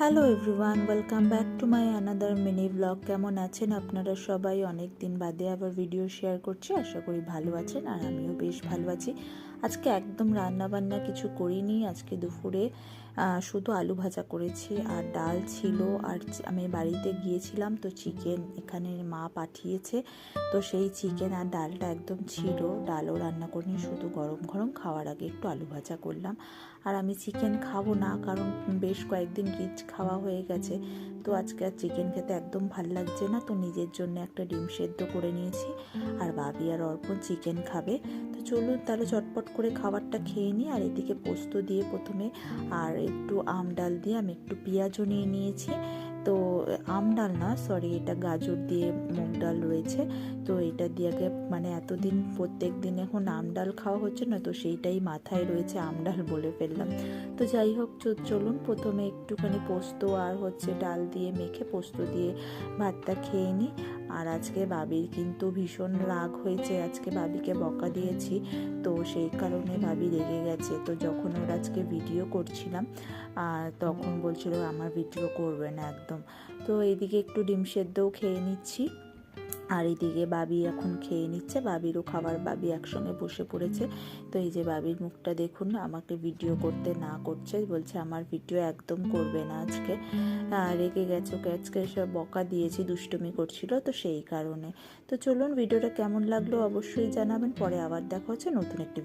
Hello everyone welcome back to my another mini blog কেমন আছেন আপনারা সবাই? অনেক দিন বাদে আবার ভিডিও শেয়ার করছি। আশা করি ভালো আছেন আর আমিও বেশ ভালো আছি। আজকে একদম রান্না বান্না কিছু করিনি। আজকে দুপুরে শুধু আলু ভাজা করেছি আর ডাল ছিল। আর আমি বাড়িতে গিয়েছিলাম তো চিকেন এখানে মা পাঠিয়েছে। তো সেই চিকেন আর ডালটা একদম ছিল। ডালও রান্না করিনি, শুধু গরম গরম খাওয়ার আগে একটু আলু ভাজা করলাম। আর আমি চিকেন খাব না, কারণ বেশ কয়েকদিন রিচ খাওয়া হয়ে গেছে। তো আজকে আর চিকেন খেতে একদম ভালো লাগছে না। তো নিজের জন্য একটা ডিম সেদ্ধ করে নিয়েছি। আর বাবি আর অর্পণ চিকেন খাবে। তো চলুন তাহলে চটপট করে খাবারটা খেয়ে নিই। আর এদিকে পোস্ত দিয়ে প্রথমে আর একটু আম ডাল দিয়ে আমি একটু পেঁয়াজও নিয়ে নিয়েছি। তো আম ডাল না সরি এটা গাজর দিয়ে মুগ ডাল রয়েছে। তো এটা দিয়ে আগে মানে এতদিন প্রত্যেক দিন এখন আম ডাল খাওয়া হচ্ছে না, তো সেইটাই মাথায় রয়েছে আম ডাল বলে ফেললাম। তো যাই হোক চলুন প্রথমে একটুখানি পোস্ত আর হচ্ছে ডাল দিয়ে মেখে পোস্ত দিয়ে ভাতটা খেয়ে নিই। আর আজকে বাবির কিন্তু ভীষণ রাগ হয়েছে, আজকে বাবিকে বকা দিয়েছি, তো সেই কারণে বাবি রেগে গেছে। তো যখন ওর আজকে ভিডিও করছিলাম আর তখন বলছিল, আমার ভিডিও করবে না একদম। তো এইদিকে একটু ডিম সেদ্ধও খেয়ে নিচ্ছি। আর এদিকে বাবি এখন খেয়ে নিচ্ছে। বাবিরও খাবার বাবি একসঙ্গে বসে পড়েছে। তো এই যে বাবির মুখটা দেখুন, আমাকে ভিডিও করতে না করছে। বলছে, আমার ভিডিও একদম করবে না আজকে। রেগে গেছে, আজকে সব বকা দিয়েছি, দুষ্টুমি করছিল তো সেই কারণে। তো চলুন ভিডিওটা কেমন লাগল অবশ্যই জানাবেন। পরে আবার দেখা হচ্ছে নতুন একটি